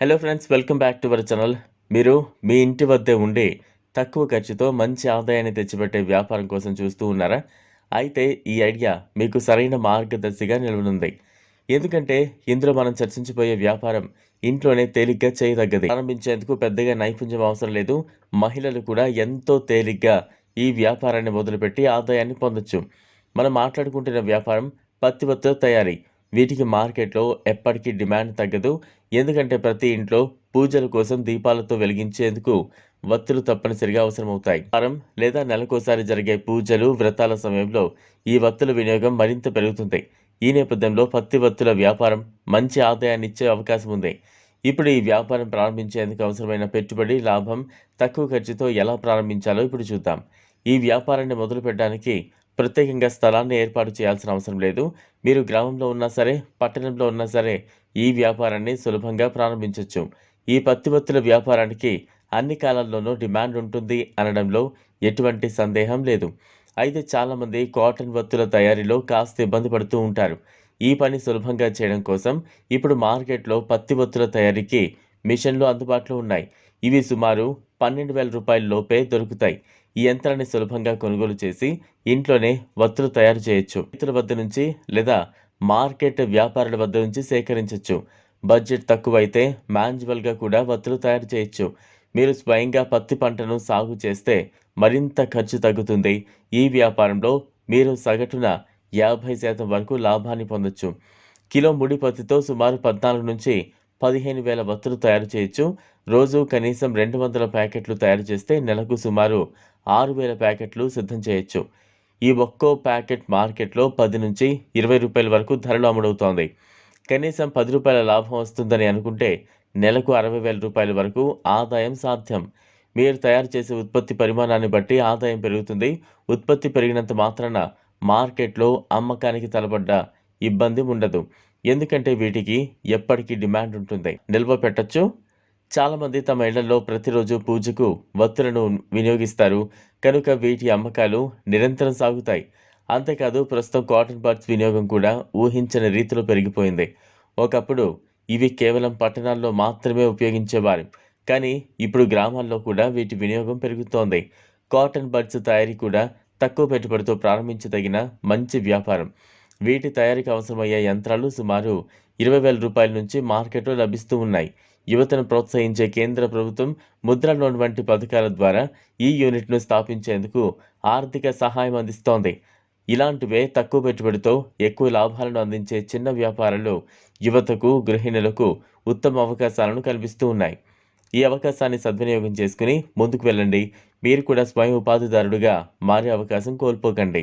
Hello friends welcome back to our channel మీరు మీ ఇంటి వద్దే ఉండి తక్కువ ఖర్చుతో మంచి ఆదాయాన్ని తెచ్చిపెట్టే వ్యాపారం కోసం చూస్తూ ఉన్నారా? అయితే ఈ ఐడియా మీకు సరైన మార్గదర్శిగా నిలవనుంది. ఎందుకంటే ఇందులో మనం చర్చించిపోయే వ్యాపారం ఇంట్లోనే తేలిగ్గా చేయదగ్గది. ప్రారంభించేందుకు పెద్దగా నైపుణ్యం అవసరం లేదు. మహిళలు కూడా ఎంతో తేలిగ్గా ఈ వ్యాపారాన్ని మొదలుపెట్టి ఆదాయాన్ని పొందొచ్చు. మనం మాట్లాడుకుంటున్న వ్యాపారం పత్తి తయారీ వీటికి మార్కెట్లో ఎప్పటికీ డిమాండ్ తగ్గదు. ఎందుకంటే ప్రతి ఇంట్లో పూజల కోసం దీపాలతో వెలిగించేందుకు వత్తులు తప్పనిసరిగా అవసరమవుతాయి. వారం లేదా నెలకోసారి జరిగే పూజలు వ్రతాల సమయంలో ఈ వత్తుల వినియోగం మరింత పెరుగుతుంది. ఈ నేపథ్యంలో పత్తి వత్తుల వ్యాపారం మంచి ఆదాయాన్ని ఇచ్చే అవకాశం ఉంది. ఇప్పుడు ఈ వ్యాపారం ప్రారంభించేందుకు అవసరమైన పెట్టుబడి లాభం తక్కువ ఖర్చుతో ఎలా ప్రారంభించాలో ఇప్పుడు చూద్దాం. ఈ వ్యాపారాన్ని మొదలు పెట్టడానికి ప్రత్యేకంగా స్థలాన్ని ఏర్పాటు చేయాల్సిన అవసరం లేదు. మీరు గ్రామంలో ఉన్నా సరే పట్టణంలో ఉన్నా సరే ఈ వ్యాపారాన్ని సులభంగా ప్రారంభించవచ్చు ఈ పత్తి వత్తుల వ్యాపారానికి అన్ని కాలాల్లోనూ డిమాండ్ ఉంటుంది అనడంలో ఎటువంటి సందేహం లేదు. అయితే చాలామంది కాటన్ వత్తుల తయారీలో కాస్త ఇబ్బంది పడుతూ ఉంటారు. ఈ పని సులభంగా చేయడం కోసం ఇప్పుడు మార్కెట్లో పత్తి వత్తుల తయారీకి మిషన్లు అందుబాటులో ఉన్నాయి. ఇవి సుమారు పన్నెండు వేల రూపాయల లోపే దొరుకుతాయి. ఈ యంత్రాన్ని సులభంగా కొనుగోలు చేసి ఇంట్లోనే వత్తులు తయారు చేయొచ్చు. రైతుల వద్ద నుంచి లేదా మార్కెట్ వ్యాపారుల వద్ద నుంచి సేకరించవచ్చు బడ్జెట్ తక్కువైతే మాన్యువల్గా కూడా వత్తులు తయారు చేయొచ్చు. మీరు స్వయంగా పత్తి పంటను సాగు చేస్తే మరింత ఖర్చు తగ్గుతుంది. ఈ వ్యాపారంలో మీరు సగటున యాభై శాతం వరకు లాభాన్ని పొందొచ్చు. కిలో ముడి పత్తితో సుమారు పద్నాలుగు నుంచి పదిహేను వేల వత్తులు తయారు చేయొచ్చు. రోజు కనీసం రెండు వందల ప్యాకెట్లు తయారు చేస్తే నెలకు సుమారు ఆరు వేల ప్యాకెట్లు సిద్ధం చేయొచ్చు. ఈ ఒక్కో ప్యాకెట్ మార్కెట్లో పది నుంచి ఇరవై రూపాయల వరకు ధరలు అమ్ముడవుతోంది. కనీసం పది రూపాయల లాభం వస్తుందని అనుకుంటే నెలకు అరవై వేల రూపాయల వరకు ఆదాయం సాధ్యం. మీరు తయారు చేసే ఉత్పత్తి పరిమాణాన్ని బట్టి ఆదాయం పెరుగుతుంది. ఉత్పత్తి పెరిగినంత మాత్రాన మార్కెట్లో అమ్మకానికి తలబడ్డ ఇబ్బంది ఉండదు. ఎందుకంటే వీటికి ఎప్పటికీ డిమాండ్ ఉంటుంది. నిల్వ పెట్టచ్చు. చాలామంది తమ ఇళ్ళలో ప్రతిరోజు పూజకు వత్తులను వినియోగిస్తారు. కనుక వీటి అమ్మకాలు నిరంతరం సాగుతాయి. అంతేకాదు ప్రస్తుతం కాటన్ బర్డ్స్ వినియోగం కూడా ఊహించని రీతిలో పెరిగిపోయింది. ఒకప్పుడు ఇవి కేవలం పట్టణాల్లో మాత్రమే ఉపయోగించేవారు. కానీ ఇప్పుడు గ్రామాల్లో కూడా వీటి వినియోగం పెరుగుతోంది. కాటన్ బర్డ్స్ తయారీ కూడా తక్కువ పెట్టుబడితో ప్రారంభించదగిన మంచి వ్యాపారం. వీటి తయారీకి అవసరమయ్యే యంత్రాలు సుమారు ఇరవై వేల రూపాయల నుంచి మార్కెట్లో లభిస్తూ ఉన్నాయి. యువతను ప్రోత్సహించే కేంద్ర ప్రభుత్వం ముద్ర లోన్ వంటి పథకాల ద్వారా ఈ యూనిట్ను స్థాపించేందుకు ఆర్థిక సహాయం అందిస్తోంది. ఇలాంటివే తక్కువ పెట్టుబడితో ఎక్కువ లాభాలను అందించే చిన్న వ్యాపారాలు యువతకు గృహిణులకు ఉత్తమ అవకాశాలను కల్పిస్తూ ఉన్నాయి. ఈ అవకాశాన్ని సద్వినియోగం చేసుకుని ముందుకు వెళ్ళండి. మీరు కూడా స్వయం ఉపాధిదారుడుగా మారే అవకాశం కోల్పోకండి.